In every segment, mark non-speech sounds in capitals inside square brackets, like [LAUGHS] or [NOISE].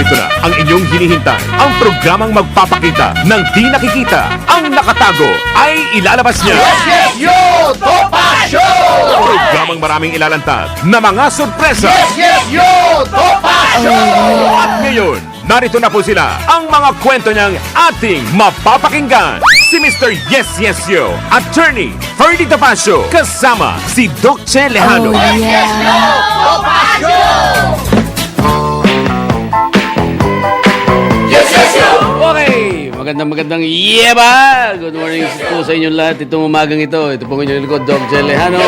Narito na ang inyong hinihintay. Ang programang magpapakita ng di nakikita. Ang nakatago ay ilalabas niya. Yes, yo! Topa Show! Programang maraming ilalantad na mga sorpresa. Yes, yo! Topa Show! At ngayon, narito na po sila ang mga kwento niyang ating mapapakinggan. Si Mr. Yes Yes Yo, Attorney Ferdy Tapasio, kasama si Doc Che Lejano. Oh, yeah. Topa Show! Magandang magandang yeba! Good morning po sa inyong lahat. Itong umagang ito, ito po inyong likod, Doc Jelehano.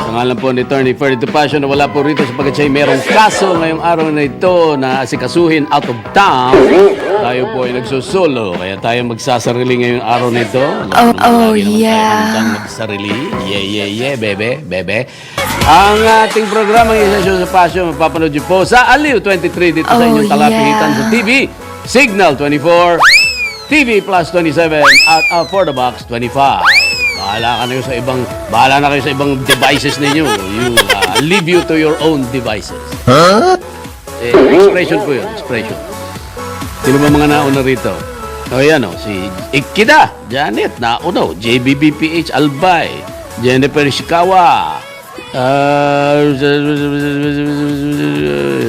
Sa ngalan po ni Attorney Ferdy Passion na wala po rito sapagkat siya ay merong kaso ngayong araw na ito na asikasuhin out of town. Tayo po ay nagsusolo, kaya tayo magsasarili ngayong araw na ito. Oh, oh, tayo yeah. handang magsarili. Yeah, yeah, yeah, bebe, bebe. Ang ating programa ng Isa Show sa Passion, mapapanood niyo po sa Aliw 23 dito sa Oh, inyong talapihitan yeah. sa TV. Signal 24, TV Plus 27, at uh, For the Box 25. Bahala ka na sa ibang, bahala na kayo sa ibang devices ninyo. You, uh, leave you to your own devices. Eh, expression po yun, expression. Sino ba mga nauna rito? O yan o, si Ikida, Janet, nauna o, JBBPH Albay, Jennifer Shikawa, uh,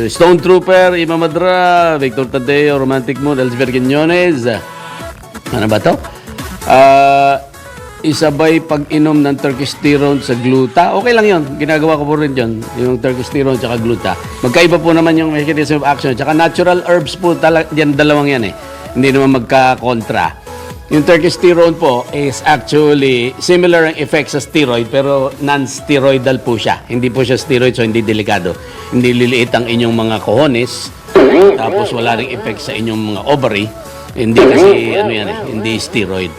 Stone Trooper, Ima Madra, Victor Tadeo, Romantic Mood, Elsber Quinones, ano ba to? Ah, isabay pag-inom ng turkesterone sa gluta. Okay lang yon Ginagawa ko po rin yun. Yung turkesterone at gluta. Magkaiba po naman yung mechanism of action. Tsaka natural herbs po talaga. Yan, dalawang yan eh. Hindi naman magka-kontra. Yung turkesterone po is actually similar ang effect sa steroid pero non-steroidal po siya. Hindi po siya steroid so hindi delikado. Hindi liliit ang inyong mga cojones tapos wala ring effect sa inyong mga ovary. Hindi kasi ano yan eh, hindi steroid.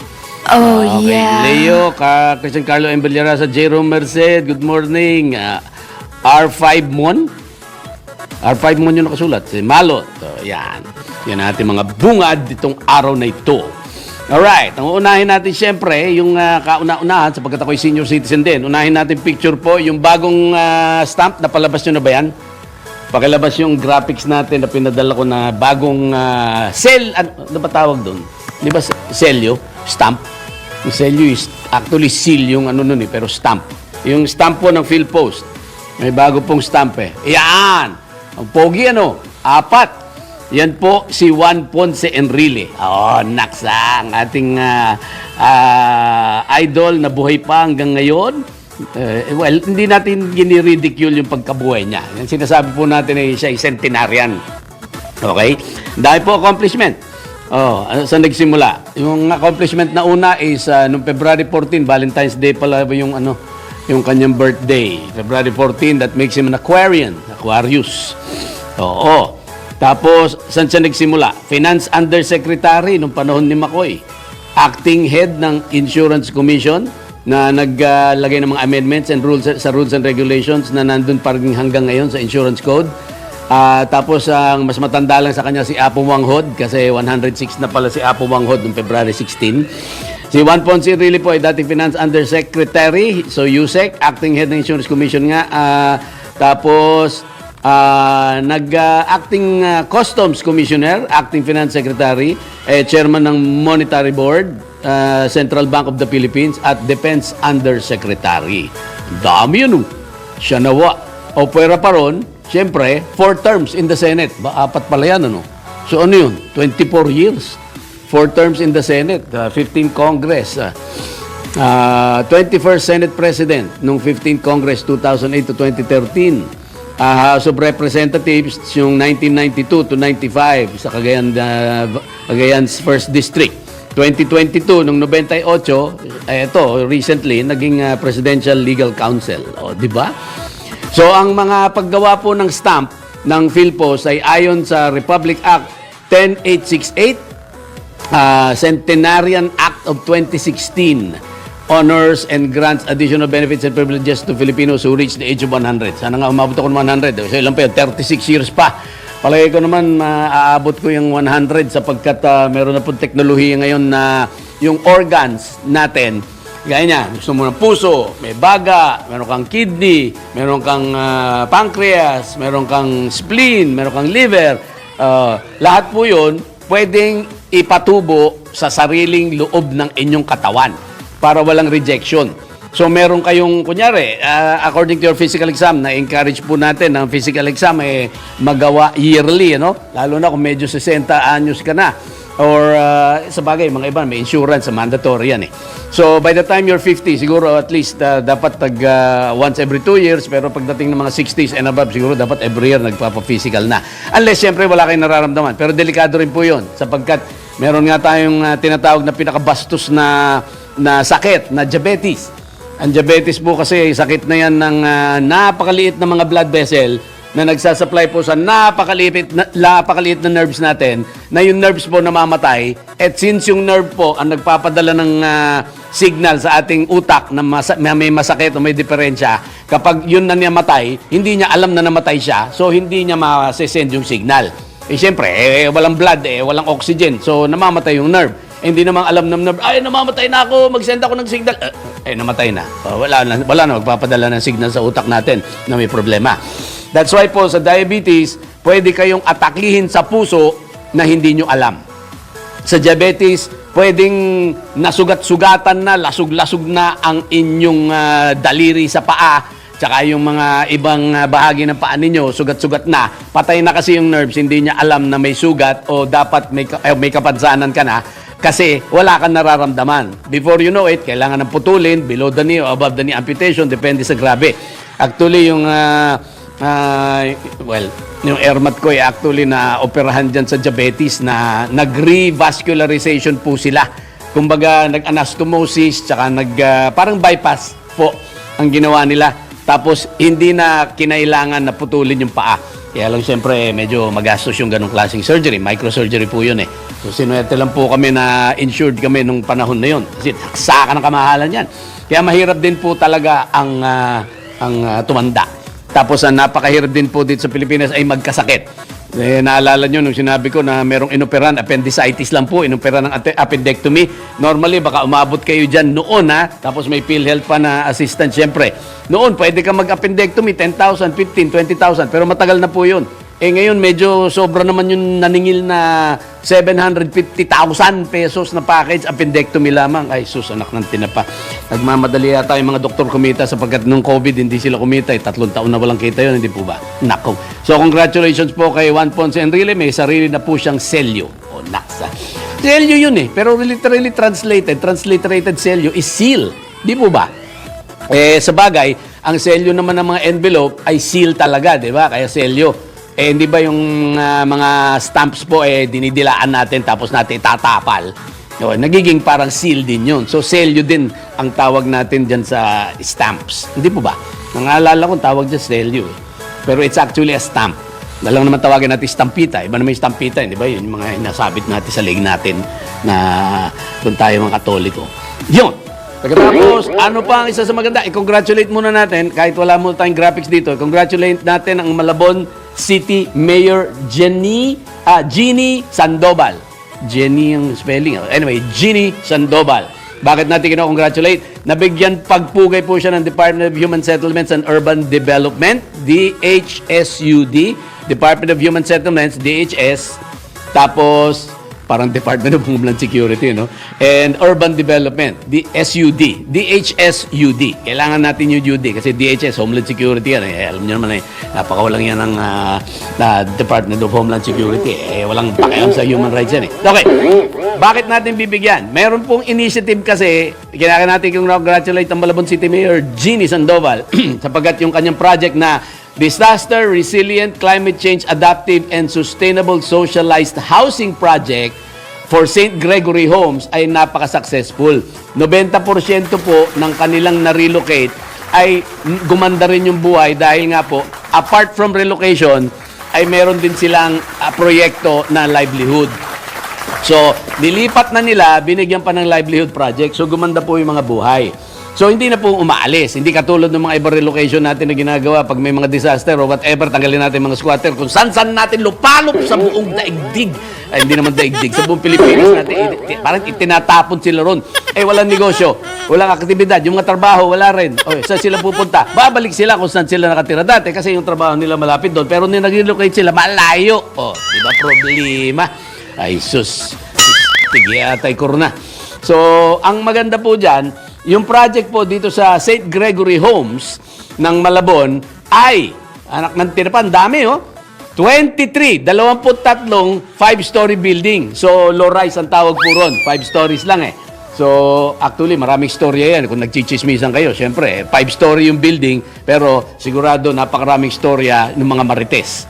Oh, Okay, yeah. Leo, ka Christian Carlo Embellera sa Jerome Merced, good morning. Ah, R5 Mon? R5 Mon yung nakasulat. Si Malot. So, yan. Yan natin mga bungad ditong araw na ito. Alright, ang unahin natin siyempre, yung ah, kauna-unahan, sapagkat ako'y senior citizen din, unahin natin picture po, yung bagong ah, stamp, napalabas nyo na ba yan? Pakilabas yung graphics natin na pinadala ko na bagong uh, cell, ano, ano ba tawag doon? Di ba selyo? Stamp? Yung selyo is actually seal yung ano nun eh, pero stamp. Yung stamp po ng Philpost. May bago pong stamp eh. Yan! Ang pogi ano? Apat. Yan po si Juan Ponce Enrile. Oh, naksa ang ating ah, ah, idol na buhay pa hanggang ngayon. Eh, well, hindi natin giniridicule yung pagkabuhay niya. Yung sinasabi po natin ay siya ay centenarian. Okay? Dahil po accomplishment. Oh, ano saan nagsimula? Yung accomplishment na una is uh, noong February 14, Valentine's Day pala yung ano, yung kanyang birthday. February 14, that makes him an Aquarian, Aquarius. Oo. Tapos, saan siya nagsimula? Finance Undersecretary nung panahon ni Makoy. Acting head ng Insurance Commission na naglagay ng mga amendments and rules sa rules and regulations na nandun pa hanggang ngayon sa insurance code. Ah, tapos ang mas matanda lang sa kanya si Apo Wanghod kasi 106 na pala si Apo Wanghod noong February 16. Si Juan Ponce really po ay dating Finance Undersecretary, so USEC, acting head ng Insurance Commission nga. Ah, tapos ah, nag-acting Customs Commissioner, acting Finance Secretary, eh, chairman ng Monetary Board, ah, Central Bank of the Philippines at Defense Undersecretary. Dami yun. oh. Siya nawa. O pwera pa ron, siyempre, four terms in the Senate. Ba, apat pala yan, ano? So ano yun? 24 years. Four terms in the Senate, uh, 15 Congress. Uh, uh, 21st Senate President nung 15 Congress 2008 to 2013. Uh, House of Representatives yung 1992 to 95 sa Cagayan, uh, Cagayan's 1st District. 2022 nung 98, eh, ito recently naging uh, Presidential Legal Counsel, o di ba? So ang mga paggawa po ng stamp ng PhilPost ay ayon sa Republic Act 10868 uh, Centenarian Act of 2016 honors and grants additional benefits and privileges to Filipinos who reach the age of 100. Sana nga umabot ako ng 100. So ilan pa yun? 36 years pa. Palagi ko naman maaabot ko yung 100 sapagkat ah, meron na pong teknolohiya ngayon na yung organs natin Gaya niya, gusto mo ng puso, may baga, meron kang kidney, meron kang ah, pancreas, meron kang spleen, meron kang liver. Ah, lahat po yun, pwedeng ipatubo sa sariling loob ng inyong katawan para walang rejection. So meron kayong, kunyari, ah, according to your physical exam, na-encourage po natin ang physical exam eh, magawa yearly, ano? Lalo na kung medyo 60 anyos ka na. Or uh, sa bagay, mga iba, may insurance, mandatory yan eh. So by the time you're 50, siguro at least uh, dapat tag uh, once every 2 years, pero pagdating ng mga 60s and above, siguro dapat every year nagpapa-physical na. Unless siyempre wala kayong nararamdaman. Pero delikado rin po yun sapagkat meron nga tayong uh, tinatawag na pinakabastos na, na sakit, na diabetes. Ang diabetes po kasi sakit na yan ng ah, napakaliit na mga blood vessel na nagsasapply po sa napakaliit na, napakaliit na nerves natin na yung nerves po namamatay. At since yung nerve po ang nagpapadala ng ah, signal sa ating utak na, na may masakit o may diferensya kapag yun na niya matay hindi niya alam na namatay siya so hindi niya masesend yung signal. Eh siyempre eh, walang blood eh walang oxygen so namamatay yung nerve hindi namang alam ng nerve, ay, namamatay na ako, mag-send ako ng signal. Eh, eh, namatay na. Oh, wala na. Wala na, magpapadala ng signal sa utak natin na may problema. That's why po sa diabetes, pwede kayong ataklihin sa puso na hindi nyo alam. Sa diabetes, pwedeng nasugat-sugatan na, lasug-lasug na ang inyong ah, daliri sa paa, tsaka yung mga ibang ah, bahagi ng paa ninyo, sugat-sugat na. Patay na kasi yung nerves, hindi niya alam na may sugat o dapat may, eh, may kapansanan ka na kasi wala kang nararamdaman. Before you know it, kailangan ng putulin, below the knee above the knee amputation, depende sa grabe. Actually, yung ah, Ah, well, yung airmat ko ay actually na operahan dyan sa diabetes na nag-revascularization po sila. Kumbaga, nag-anastomosis, tsaka nag, ah, parang bypass po ang ginawa nila. Tapos, hindi na kinailangan na putulin yung paa. Kaya lang siyempre, medyo magastos yung ganong klaseng surgery. Microsurgery po yun eh. So, sinuwerte lang po kami na insured kami nung panahon na yun. Kasi saka ng kamahalan yan. Kaya mahirap din po talaga ang, ah, ang ah, tumanda. Tapos ang napakahirap din po dito sa Pilipinas ay magkasakit. Eh, naalala nyo nung sinabi ko na merong inoperan, appendicitis lang po, inoperan ng appendectomy. Normally, baka umabot kayo dyan noon ha, tapos may PhilHealth pa na assistant syempre. Noon, pwede ka mag-appendectomy, 10,000, 15, 20,000, pero matagal na po yun. Eh ngayon, medyo sobra naman yung naningil na 750,000 pesos na package, appendectomy lamang. Ay, sus, anak ng tinapa. Nagmamadali yata yung mga doktor kumita sapagkat nung COVID, hindi sila kumita. Eh, tatlong taon na walang kita yun, hindi po ba? Nako. So, congratulations po kay Juan Ponce Enrile. May sarili na po siyang selyo. O, naksa. Selyo yun eh. Pero literally translated, transliterated selyo is seal. Di po ba? Eh, sa bagay, ang selyo naman ng mga envelope ay seal talaga, di ba? Kaya selyo. Eh, hindi ba yung ah, mga stamps po, eh, dinidilaan natin tapos natin tatapal? No, nagiging parang seal din yun. So, selyo din ang tawag natin dyan sa stamps. Hindi po ba? Nangalala ko tawag dyan selyo. Eh. Pero it's actually a stamp. Dalang naman tawagin natin stampita. Iba naman yung stampita, di ba? Yun yung mga hinasabit natin sa leg natin na kung tayo mga katoliko. Yun! Pagkatapos, ano pa ang isa sa maganda? I-congratulate muna natin, kahit wala mo tayong graphics dito, congratulate natin ang Malabon City Mayor Jenny, ah, Jeannie Sandoval. Jenny yung spelling. Anyway, Jeannie Sandoval. Bakit natin kino-congratulate? Nabigyan pagpugay po siya ng Department of Human Settlements and Urban Development, DHSUD, Department of Human Settlements, DHS, tapos parang Department of Homeland Security, no? And Urban Development, the SUD, DHSUD. Kailangan natin yung UD kasi DHS, Homeland Security yan. Eh, alam niyo naman eh, napakawalang yan ng ah, na Department of Homeland Security. Eh, walang pakialam sa human rights yan eh. Okay, bakit natin bibigyan? Meron pong initiative kasi, kailangan natin kong congratulate ang Malabon City Mayor Jeannie Sandoval [CLEARS THROAT] sapagkat yung kanyang project na Disaster Resilient Climate Change Adaptive and Sustainable Socialized Housing Project for St. Gregory Homes ay napaka-successful. 90% po ng kanilang na-relocate ay gumanda rin yung buhay dahil nga po, apart from relocation, ay meron din silang ah, proyekto na livelihood. So, nilipat na nila, binigyan pa ng livelihood project. So, gumanda po yung mga buhay. So hindi na po umaalis. Hindi katulad ng mga iba relocation natin na ginagawa pag may mga disaster o whatever, tanggalin natin mga squatter kung saan-saan natin lupalop sa buong daigdig. Ay, hindi naman daigdig. Sa buong Pilipinas natin, parang itinatapon sila ron. Eh, walang negosyo, walang aktibidad. Yung mga trabaho, wala rin. O, saan sila pupunta? Babalik sila kung saan sila nakatira dati kasi yung trabaho nila malapit doon. Pero nung nag-relocate sila, malayo. O, di ba problema? Ay, sus. Sige, atay korona. So, ang maganda po dyan, yung project po dito sa St. Gregory Homes ng Malabon ay, anak ng tirapan, dami oh. 23, 23 five-story building. So, low-rise ang tawag po ron. Five stories lang eh. So, actually, maraming storya yan. Kung nagchichismisan kayo, syempre, eh, five-story yung building, pero sigurado napakaraming storya ng mga marites.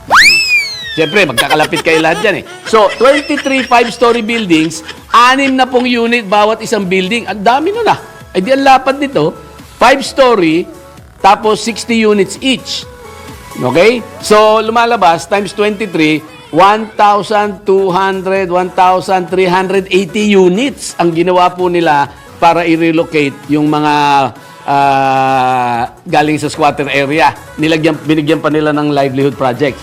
Siyempre, magkakalapit kayo lahat dyan eh. So, 23 five-story buildings, anim na pong unit bawat isang building. Ang dami nun ah. Ay di ang lapad nito. Five-story, tapos 60 units each. Okay? So, lumalabas, times 23, 1,200, 1,380 units ang ginawa po nila para i-relocate yung mga ah, galing sa squatter area. Nilagyan, binigyan pa nila ng livelihood project.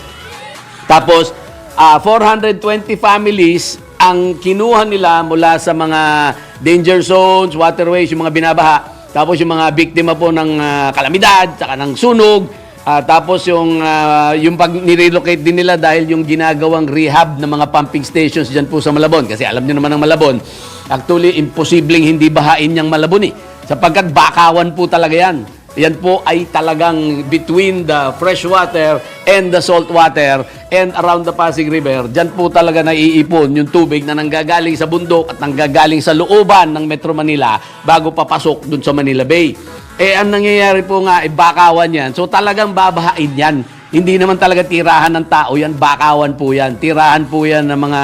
Tapos, ah, 420 families ang kinuha nila mula sa mga danger zones, waterways, yung mga binabaha. Tapos yung mga biktima po ng ah, kalamidad, saka ng sunog. Ah, tapos yung, ah, yung pag nirelocate din nila dahil yung ginagawang rehab ng mga pumping stations dyan po sa Malabon. Kasi alam niyo naman ang Malabon, actually imposibleng hindi bahain yung Malabon eh. Sapagkat bakawan po talaga yan. Yan po ay talagang between the fresh water and the salt water and around the Pasig River. Diyan po talaga naiipon yung tubig na nanggagaling sa bundok at nanggagaling sa looban ng Metro Manila bago papasok dun sa Manila Bay. Eh, ang nangyayari po nga, eh, bakawan yan. So talagang babahain yan. Hindi naman talaga tirahan ng tao yan, bakawan po yan. Tirahan po yan ng mga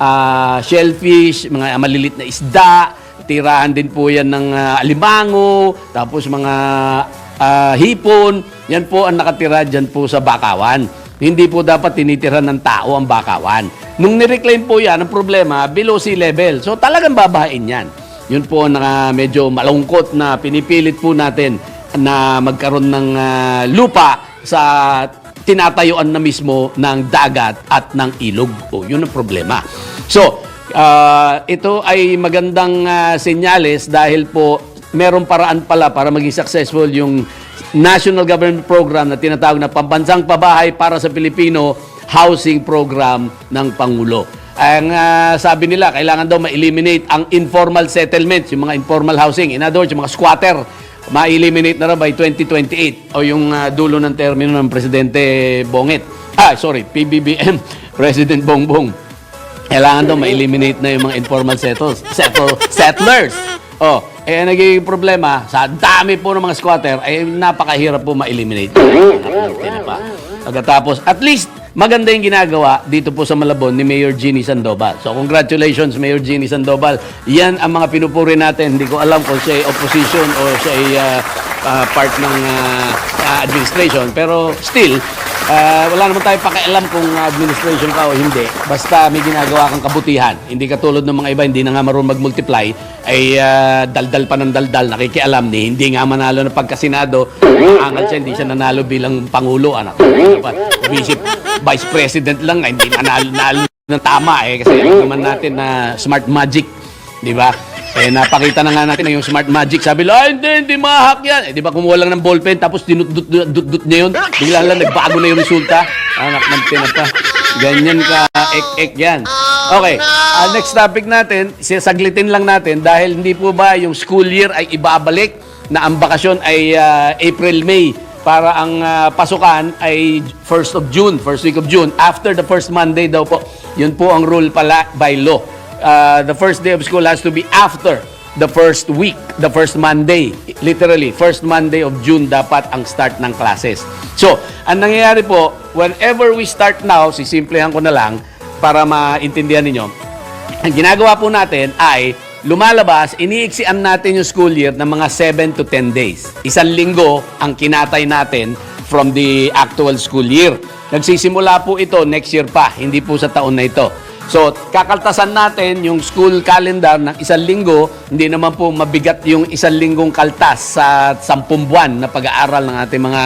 ah, shellfish, mga malilit na isda, tirahan din po yan ng ah, alimango, tapos mga ah, hipon. Yan po ang nakatira dyan po sa bakawan. Hindi po dapat tinitira ng tao ang bakawan. Nung nireclaim po yan, ang problema, below sea level. So talagang babahain yan. Yun po ang ah, medyo malungkot na pinipilit po natin na magkaroon ng ah, lupa sa tinatayuan na mismo ng dagat at ng ilog. O, yun ang problema. So, ah, ito ay magandang ah, senyales dahil po merong paraan pala para maging successful yung national government program na tinatawag na Pambansang Pabahay para sa Pilipino Housing Program ng Pangulo. Ang ah, sabi nila, kailangan daw ma-eliminate ang informal settlements, yung mga informal housing. In other words, yung mga squatter, ma-eliminate na raw by 2028 o yung ah, dulo ng termino ng Presidente Bonget. Ah, sorry, PBBM, [LAUGHS] President Bongbong. Kailangan daw ma-eliminate na yung mga informal settles, settle, settlers. Oh, eh ang nagiging problema, sa dami po ng mga squatter, ay napakahirap po ma-eliminate. pa. Pagkatapos, at least, maganda yung ginagawa dito po sa Malabon ni Mayor Jeannie Sandoval. So, congratulations, Mayor Jeannie Sandoval. Yan ang mga pinupuri natin. Hindi ko alam kung siya opposition o siya ah, ah, part ng ah, administration. Pero still, ah, wala naman tayo pakialam kung administration ka o hindi. Basta may ginagawa kang kabutihan. Hindi katulad ng mga iba, hindi na nga marunong mag-multiply, ay ah, daldal pa ng daldal, nakikialam ni, hindi nga manalo ng pagkasinado, angal siya, hindi siya nanalo bilang Pangulo, anak. Vice, Vice President lang, hindi manalo nalo ng tama eh, kasi naman natin na smart magic, di ba? Eh, napakita na nga natin na yung smart magic. Sabi lang, ay, hindi, hindi mahak yan. Eh, di ba, kumuha lang ng ballpen, tapos dinut-dut niya yun. Bigla lang, nagbago na yung resulta. Anak ng tinapa. Ganyan ka, ek-ek yan. Okay, ah, next topic natin, saglitin lang natin dahil hindi po ba yung school year ay ibabalik na ang bakasyon ay ah, April-May para ang ah, pasukan ay 1st of June, first week of June. After the first Monday daw po, yun po ang rule pala by law. Uh, the first day of school has to be after the first week, the first Monday. Literally, first Monday of June dapat ang start ng classes. So, ang nangyayari po, whenever we start now, sisimplehan ko na lang para maintindihan ninyo, ang ginagawa po natin ay lumalabas, iniiksian natin yung school year ng mga 7 to 10 days. Isang linggo ang kinatay natin from the actual school year. Nagsisimula po ito next year pa, hindi po sa taon na ito. So, kakaltasan natin yung school calendar ng isang linggo. Hindi naman po mabigat yung isang linggong kaltas sa sampung buwan na pag-aaral ng ating mga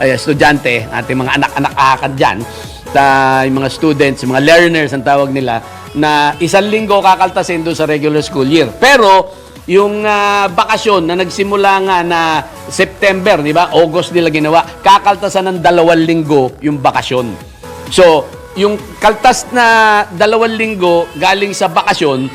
eh, estudyante, ating mga anak-anak akad dyan, sa yung mga students, yung mga learners ang tawag nila, na isang linggo kakaltasin doon sa regular school year. Pero, yung ah, bakasyon na nagsimula nga na September, di ba? August nila ginawa. Kakaltasan ng dalawang linggo yung bakasyon. So, yung kaltas na dalawang linggo galing sa bakasyon,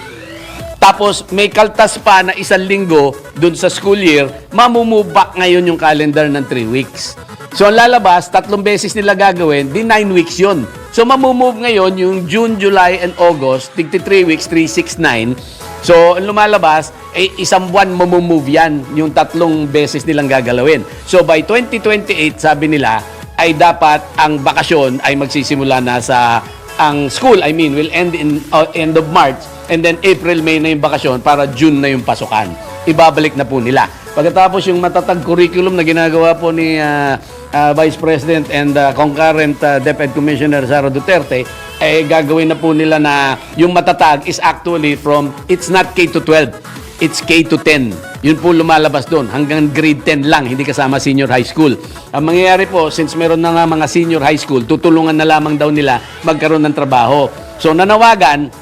tapos may kaltas pa na isang linggo dun sa school year, mamumove back ngayon yung calendar ng 3 weeks. So ang lalabas, tatlong beses nila gagawin, di 9 weeks yon. So mamumove ngayon yung June, July, and August, tigti 3 weeks, 3, 6, 9. So ang lumalabas, ay isang buwan mamumove yan, yung tatlong beses nilang gagalawin. So by 2028, sabi nila, ay dapat ang bakasyon ay magsisimula na sa ang school I mean will end in uh, end of March and then April May na yung bakasyon para June na yung pasukan. Ibabalik na po nila. Pagkatapos yung matatag curriculum na ginagawa po ni uh, uh, Vice President and uh, concurrent uh, DepEd Commissioner Sara Duterte eh gagawin na po nila na yung matatag is actually from it's not K to 12 it's K to 10. Yun po lumalabas doon. Hanggang grade 10 lang, hindi kasama senior high school. Ang mangyayari po, since meron na nga mga senior high school, tutulungan na lamang daw nila magkaroon ng trabaho. So nanawagan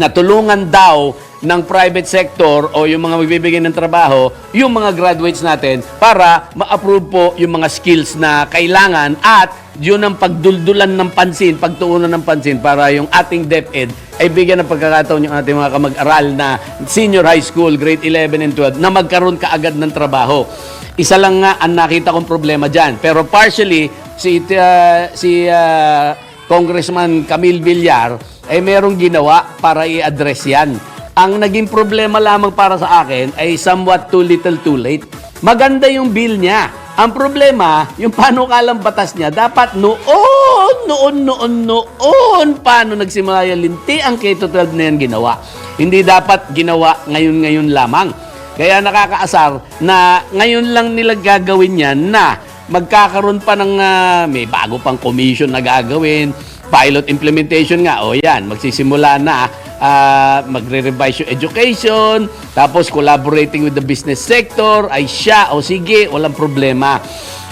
na tulungan daw ng private sector o yung mga magbibigay ng trabaho, yung mga graduates natin para ma-approve po yung mga skills na kailangan at yun ang pagduldulan ng pansin, pagtuunan ng pansin para yung ating DepEd ay bigyan ng pagkakataon yung ating mga kamag-aral na senior high school, grade 11 and 12 na magkaroon kaagad ng trabaho. Isa lang nga ang nakita kong problema dyan. Pero partially, si, uh, si uh, Congressman Camille Villar ay merong ginawa para i-address yan. Ang naging problema lamang para sa akin ay somewhat too little too late. Maganda yung bill niya. Ang problema, yung panukalang batas niya, dapat noon, noon, noon, noon, paano nagsimula yung linti ang K-12 na yan ginawa. Hindi dapat ginawa ngayon-ngayon lamang. Kaya nakakaasar na ngayon lang nila gagawin yan na magkakaroon pa ng ah, may bago pang commission na gagawin, pilot implementation nga, o yan, magsisimula na ah, magre-revise yung education, tapos collaborating with the business sector, ay siya, o sige, walang problema.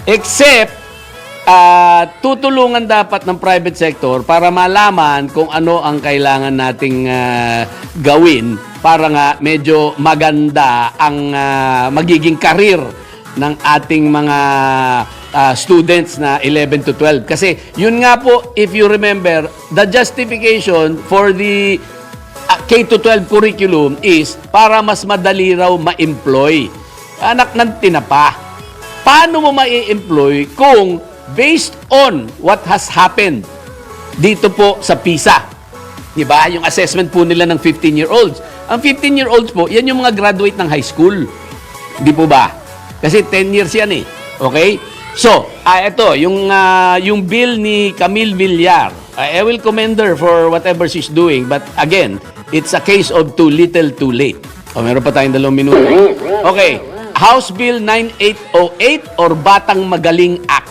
Except, ah, tutulungan dapat ng private sector para malaman kung ano ang kailangan nating ah, gawin para nga medyo maganda ang ah, magiging karir ng ating mga ah, students na 11 to 12. Kasi yun nga po, if you remember, the justification for the ah, K to 12 curriculum is para mas madali raw ma-employ. Anak ng tinapa. Paano mo ma-employ kung based on what has happened dito po sa PISA? Di ba? Yung assessment po nila ng 15-year-olds. Ang 15-year-olds po, yan yung mga graduate ng high school. Di po ba? Kasi 10 years yan eh. Okay? So, ah, ito, yung, ah, yung bill ni Camille Villar, ah, I will commend her for whatever she's doing. But again, it's a case of too little, too late. O, meron pa tayong dalawang minuto. Okay. House Bill 9808 or Batang Magaling Act.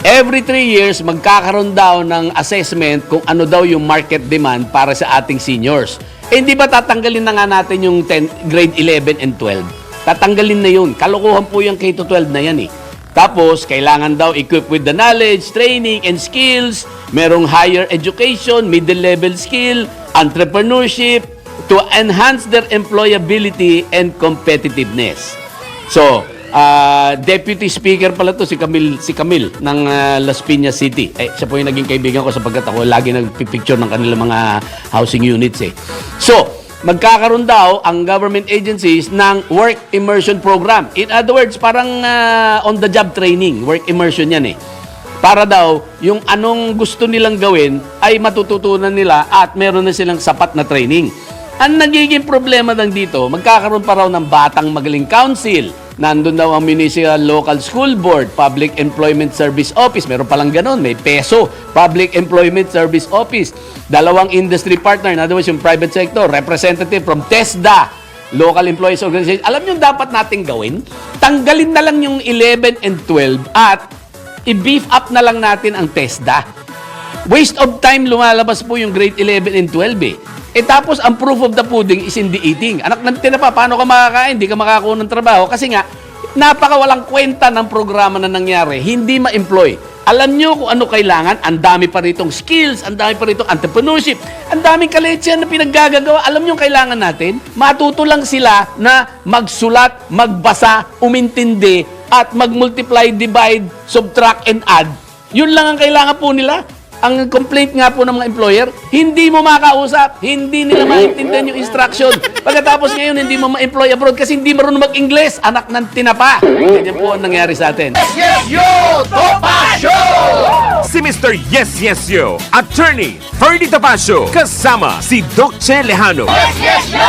Every three years, magkakaroon daw ng assessment kung ano daw yung market demand para sa ating seniors. Eh, hindi ba tatanggalin na nga natin yung 10, grade 11 and 12? Tatanggalin na yun. Kalokohan po yung K-12 na yan eh. Tapos, kailangan daw equip with the knowledge, training, and skills. Merong higher education, middle level skill, entrepreneurship, to enhance their employability and competitiveness. So, ah, Deputy Speaker pala to si Camille, si Camille ng ah, Las Piñas City. Eh, siya po yung naging kaibigan ko sapagkat ako lagi nagpipicture ng kanilang mga housing units eh. So, magkakaroon daw ang government agencies ng work immersion program. In other words, parang ah, on-the-job training, work immersion yan eh para daw yung anong gusto nilang gawin ay matututunan nila at meron na silang sapat na training. Ang nagiging problema lang dito, magkakaroon pa raw ng Batang Magaling Council. Nandun daw ang Municipal Local School Board, Public Employment Service Office. Meron palang ganun, may PESO, Public Employment Service Office. Dalawang industry partner, in other words, yung private sector, representative from TESDA, Local Employees Organization. Alam nyo dapat nating gawin? Tanggalin na lang yung 11 and 12 at i-beef up na lang natin ang TESDA. Waste of time lumalabas po yung grade 11 and 12 eh. Eh tapos ang proof of the pudding is in the eating. Anak ng tinapa, paano ka makakain? Hindi ka makakakuha ng trabaho. Kasi nga, napakawalang kwenta ng programa na nangyari. Hindi ma-employ. Alam nyo kung ano kailangan, ang dami pa ritong skills, ang dami pa ritong entrepreneurship, ang daming kaletsyan na pinaggagawa. Alam nyo ang kailangan natin? Matuto lang sila na magsulat, magbasa, umintindi, at mag-multiply, divide, subtract, and add. Yun lang ang kailangan po nila. Ang complaint nga po ng mga employer, hindi mo makausap, hindi nila maintindihan yung instruction. Pagkatapos ngayon, hindi mo ma-employ abroad kasi hindi marunong mag-Ingles, anak ng tinapa. Ganyan po ang nangyari sa atin. Yes, yo, Topacio! Si Mr. Yes Yes Yo, Attorney Ferdy Tapasio, kasama si Doc Che Lejano. Yes, yes, yo,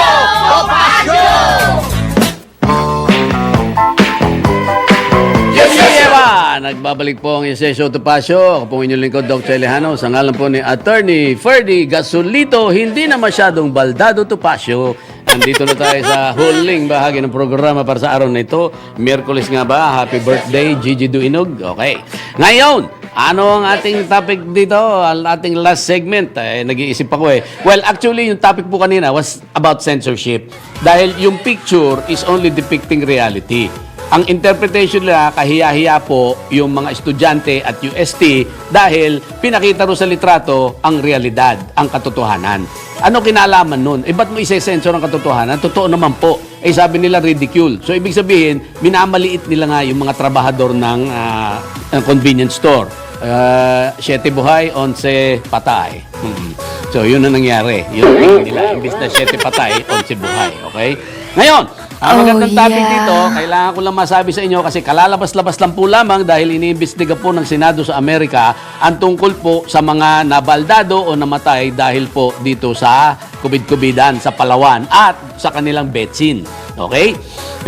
Nagbabalik po ang Yesesyo Tupasyo. Ako po inyong lingkod, Doc Chelehano. Sa ngalan po ni Attorney Ferdy Gasolito, hindi na masyadong baldado Tupasyo. Nandito na tayo sa [LAUGHS] huling bahagi ng programa para sa araw na ito. Miyerkules nga ba? Happy birthday, Gigi Duinog. Okay. Ngayon, ano ang ating topic dito? Ang ating last segment. Eh, nag-iisip ako eh. Well, actually, yung topic po kanina was about censorship. Dahil yung picture is only depicting reality. Ang interpretation nila, kahiya-hiya po yung mga estudyante at UST dahil pinakita ro sa litrato ang realidad, ang katotohanan. Ano kinalaman nun? Eh, ba't mo isa-sensor ang katotohanan? Totoo naman po. Eh, sabi nila ridicule. So, ibig sabihin, minamaliit nila nga yung mga trabahador ng, ah, ng convenience store. Uh, 7 buhay, 11 patay. Mhm. So, yun ang nangyari. Yun ang nila. Imbis na 7 patay, 11 buhay. Okay? Ngayon, ang Oh, magandang topic yeah. dito, kailangan ko lang masabi sa inyo kasi kalalabas-labas lang po lamang dahil iniimbestiga po ng Senado sa Amerika ang tungkol po sa mga nabaldado o namatay dahil po dito sa kubid-kubidan sa Palawan at sa kanilang betsin. Okay?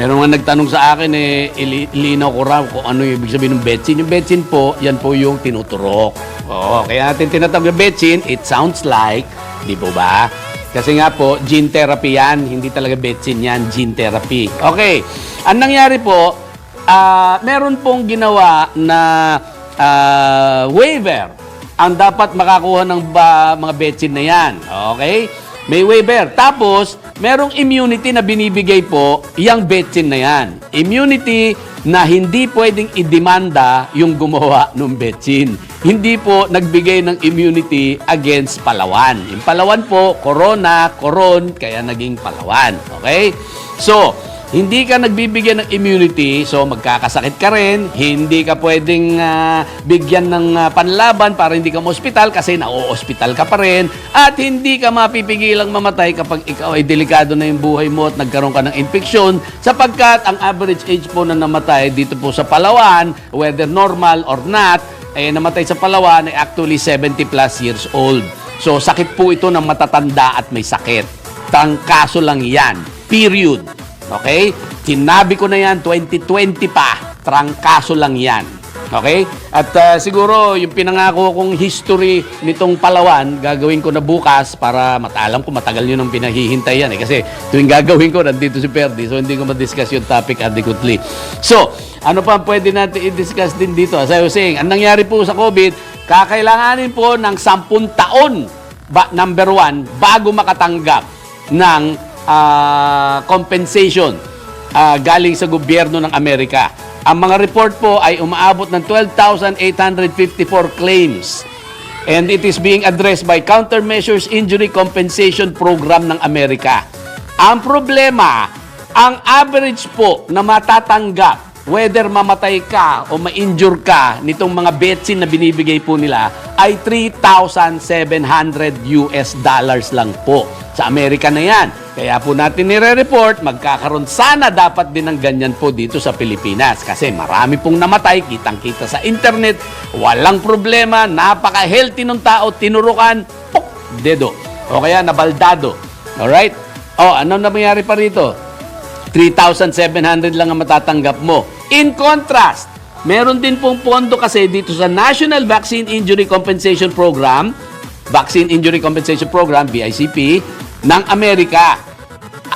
Meron nga nagtanong sa akin eh, ili- ilinaw ko raw kung ano yung ibig sabihin ng betsin. Yung betsin po, yan po yung tinuturok. Oo, kaya natin tinatawag na betsin, it sounds like, di po ba? Kasi nga po, gene therapy yan. Hindi talaga betsin yan, gene therapy. Okay. Ang nangyari po, ah, meron pong ginawa na ah, waiver ang dapat makakuha ng ba, mga betsin na yan. Okay? May waiver. Tapos, merong immunity na binibigay po yung betsin na yan. Immunity na hindi pwedeng idemanda yung gumawa ng betsin. Hindi po nagbigay ng immunity against Palawan. Yung Palawan po, Corona, Coron, kaya naging Palawan. Okay? So, hindi ka nagbibigyan ng immunity, so magkakasakit ka rin. Hindi ka pwedeng ah, bigyan ng ah, panlaban para hindi ka ma-hospital kasi na-hospital ka pa rin. At hindi ka mapipigilang mamatay kapag ikaw ay delikado na yung buhay mo at nagkaroon ka ng infeksyon sapagkat ang average age po na namatay dito po sa Palawan, whether normal or not, eh, namatay sa Palawan ay actually 70 plus years old. So sakit po ito ng matatanda at may sakit. Trangkaso lang yan. Period. Okay? Sinabi ko na yan, 2020 pa. Trangkaso lang yan. Okay? At uh, siguro, yung pinangako kong history nitong Palawan, gagawin ko na bukas para matalam ko matagal yun ang pinahihintay yan. Eh. Kasi tuwing gagawin ko, nandito si Perdi. So, hindi ko ma-discuss yung topic adequately. So, ano pa pwede natin i-discuss din dito? As I was saying, ang nangyari po sa COVID, kakailanganin po ng 10 taon, ba, number one, bago makatanggap ng ah, compensation ah, galing sa gobyerno ng Amerika. Ang mga report po ay umaabot ng 12,854 claims. And it is being addressed by Countermeasures Injury Compensation Program ng Amerika. Ang problema, ang average po na matatanggap, whether mamatay ka o ma-injure ka nitong mga betsin na binibigay po nila, ay 3,700 US dollars lang po. Sa Amerika na yan. Kaya po natin nire-report, magkakaroon sana dapat din ng ganyan po dito sa Pilipinas. Kasi marami pong namatay, kitang-kita sa internet, walang problema, napaka-healthy ng tao, tinurukan, pok, dedo. O kaya nabaldado. Alright? O, ano na mangyari pa rito? 3,700 lang ang matatanggap mo. In contrast, meron din pong pondo kasi dito sa National Vaccine Injury Compensation Program, Vaccine Injury Compensation Program, VICP, ng Amerika.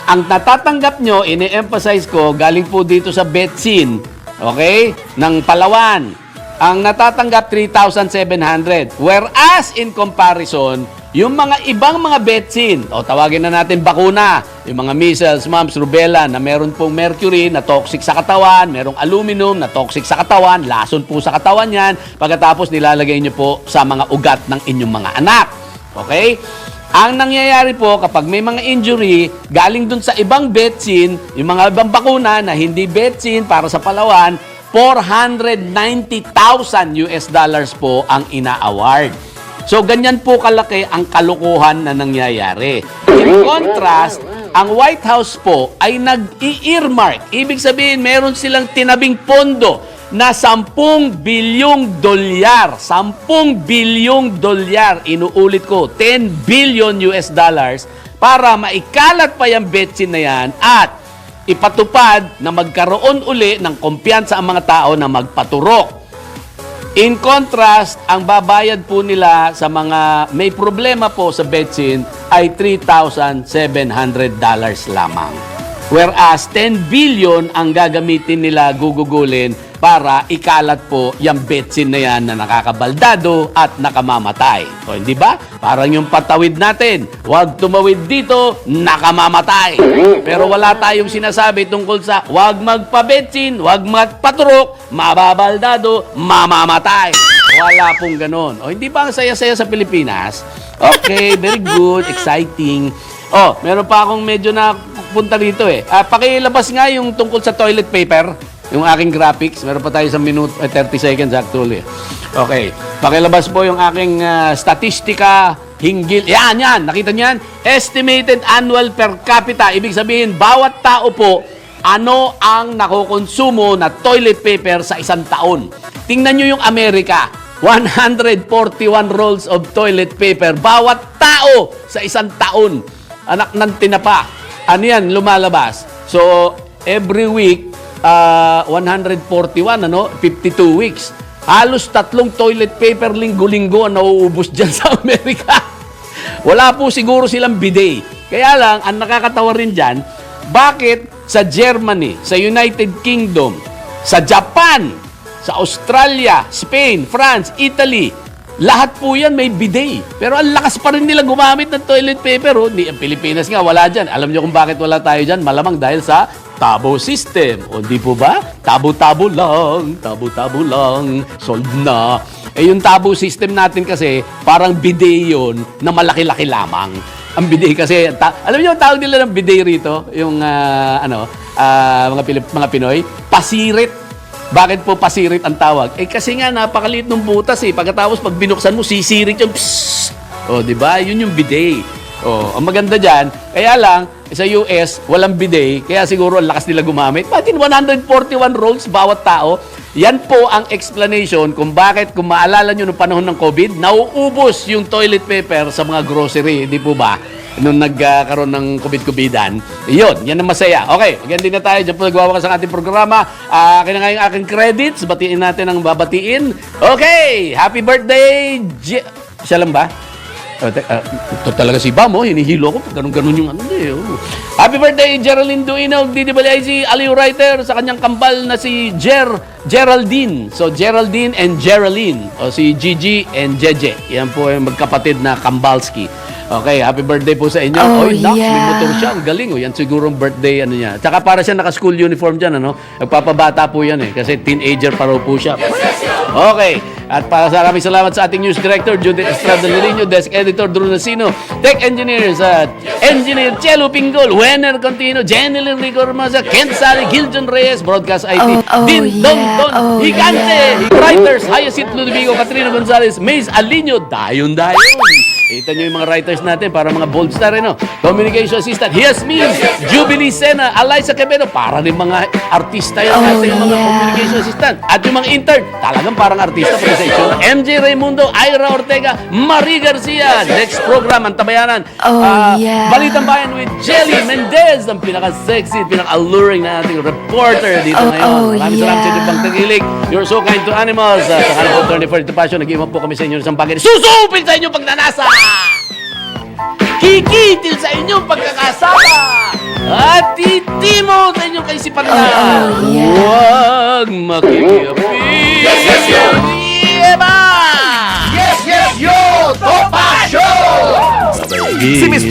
Ang natatanggap nyo, ine-emphasize ko, galing po dito sa Betsin, okay, ng Palawan. ang natatanggap 3,700. Whereas in comparison, yung mga ibang mga betsin, o tawagin na natin bakuna, yung mga measles, mumps, rubella na meron pong mercury na toxic sa katawan, merong aluminum na toxic sa katawan, lason po sa katawan yan, pagkatapos nilalagay nyo po sa mga ugat ng inyong mga anak. Okay? Ang nangyayari po kapag may mga injury, galing dun sa ibang betsin, yung mga ibang bakuna na hindi betsin para sa Palawan, 490,000 US dollars po ang ina-award. So, ganyan po kalaki ang kalukuhan na nangyayari. In contrast, ang White House po ay nag-i-earmark. Ibig sabihin, meron silang tinabing pondo na 10 bilyong dolyar. 10 bilyong dolyar. Inuulit ko, 10 billion US dollars para maikalat pa yung betsin na yan at ipatupad na magkaroon uli ng kumpiyansa ang mga tao na magpaturok. In contrast, ang babayad po nila sa mga may problema po sa betsin ay $3,700 lamang. Whereas 10 billion ang gagamitin nila gugugulin para ikalat po yung betsin na yan na nakakabaldado at nakamamatay. O hindi ba? Parang yung patawid natin. Huwag tumawid dito, nakamamatay. Pero wala tayong sinasabi tungkol sa huwag magpabetsin, huwag magpaturok, mababaldado, mamamatay. Wala pong ganon. O hindi ba ang saya-saya sa Pilipinas? Okay, very good, exciting. Oh, meron pa akong medyo na punta rito eh. Ah, pakilabas nga yung tungkol sa toilet paper. Yung aking graphics, meron pa tayo sa minute, eh, 30 seconds actually. Okay, pakilabas po yung aking ah, statistika hinggil. Yan, yan, nakita niyan? Estimated annual per capita. Ibig sabihin, bawat tao po, ano ang nakokonsumo na toilet paper sa isang taon. Tingnan nyo yung Amerika. 141 rolls of toilet paper bawat tao sa isang taon. Anak ng tinapa. Ano yan, lumalabas. So, every week, ah, 141, ano, 52 weeks. Halos tatlong toilet paper linggo-linggo ang nauubos dyan sa [LAUGHS] Amerika. Wala po siguro silang bidet. Kaya lang, ang nakakatawa rin dyan, bakit sa Germany, sa United Kingdom, sa Japan, sa Australia, Spain, France, Italy, lahat po yan may bidet. Pero ang lakas pa rin nila gumamit ng toilet paper. Oh. Ni, ang Pilipinas nga, wala dyan. Alam niyo kung bakit wala tayo dyan? Malamang dahil sa tabo system. O di po ba? Tabo-tabo lang, tabo-tabo lang, sold na. Eh yung tabo system natin kasi, parang bidet yun na malaki-laki lamang. Ang bidet kasi, ta- alam niyo ang tawag nila ng bidet rito? Yung, ah, ano, ah, mga, Pilip, mga Pinoy? Pasirit. Bakit po pasirit ang tawag? Eh kasi nga napakaliit ng butas eh. Pagkatapos pag binuksan mo, sisirit yung psst. O, di ba? Yun yung bidet. O, ang maganda dyan, kaya lang, sa US, walang bidet, kaya siguro ang lakas nila gumamit. Bakit 141 rolls bawat tao? Yan po ang explanation kung bakit, kung maalala nyo noong panahon ng COVID, nauubos yung toilet paper sa mga grocery, di po ba? nung nagkaroon ng COVID-COVIDan. Yun, yan ang masaya. Okay, again din na tayo. Diyan po nagwawakas ang ating programa. Uh, kaya nga yung aking credits. Batiin natin ang babatiin. Okay, happy birthday! J- Siya lang ba? Uh, te- uh, ito talaga si Bam, oh. Hinihilo ko. Ganun-ganun yung ano eh. Oh. Happy birthday, Geraldine Duinog, si Aliw Writer, sa kanyang kambal na si Ger, Geraldine. So, Geraldine and Geraldine. O si Gigi and Jeje. Yan po yung magkapatid na Kambalski. Okay, happy birthday po sa inyo. Oh, Oy, may yeah. motor siya. Ang galing. Oh. Yan siguro birthday ano niya. Tsaka para siya naka-school uniform dyan. Ano? Nagpapabata po yan eh. Kasi teenager pa raw po siya. Okay. At para sa maraming salamat sa ating news director, Judith Estrada Lirino, desk editor, Drew Nasino, tech engineers, at engineer Chelo Pingol, Wenner Contino, Jenny Rico Hermosa, Kent Sally, Giljon Reyes, broadcast IT, Oh, oh, Din yeah. Don, Oh, Higante, writers, Hyacinth Ludovico, Katrina Gonzalez, Maze Alino, Dayon Dayon. Kita nyo yung mga writers natin para mga bold star, ano? Communication assistant, Yasmin, Jubilee Sena, Eliza Quevedo, para rin mga artista yan Oh, natin, yung mga yeah. communication assistant. At yung mga intern, talagang parang artista itsura. MJ Raimundo, Ira Ortega, Marie Garcia. Next program, ang tabayanan. Oh, Ah, yeah. Balitang Bayan with Jelly Mendez, ang pinaka-sexy, pinaka-alluring na ating reporter dito Oh, ngayon. oh, Maraming salamat sa yeah. inyong pagtagilig. You're so kind to animals. Uh, sa for the Passion, nag-iwan po kami sa inyo ng isang bagay. Susupil sa inyong pagnanasa! Kikitil sa inyong pagkakasama at titimo sa inyong kaisipan na huwag makikiapi. Yes, yes, yo! Yes, yes, yo! Topa Show! Si Miss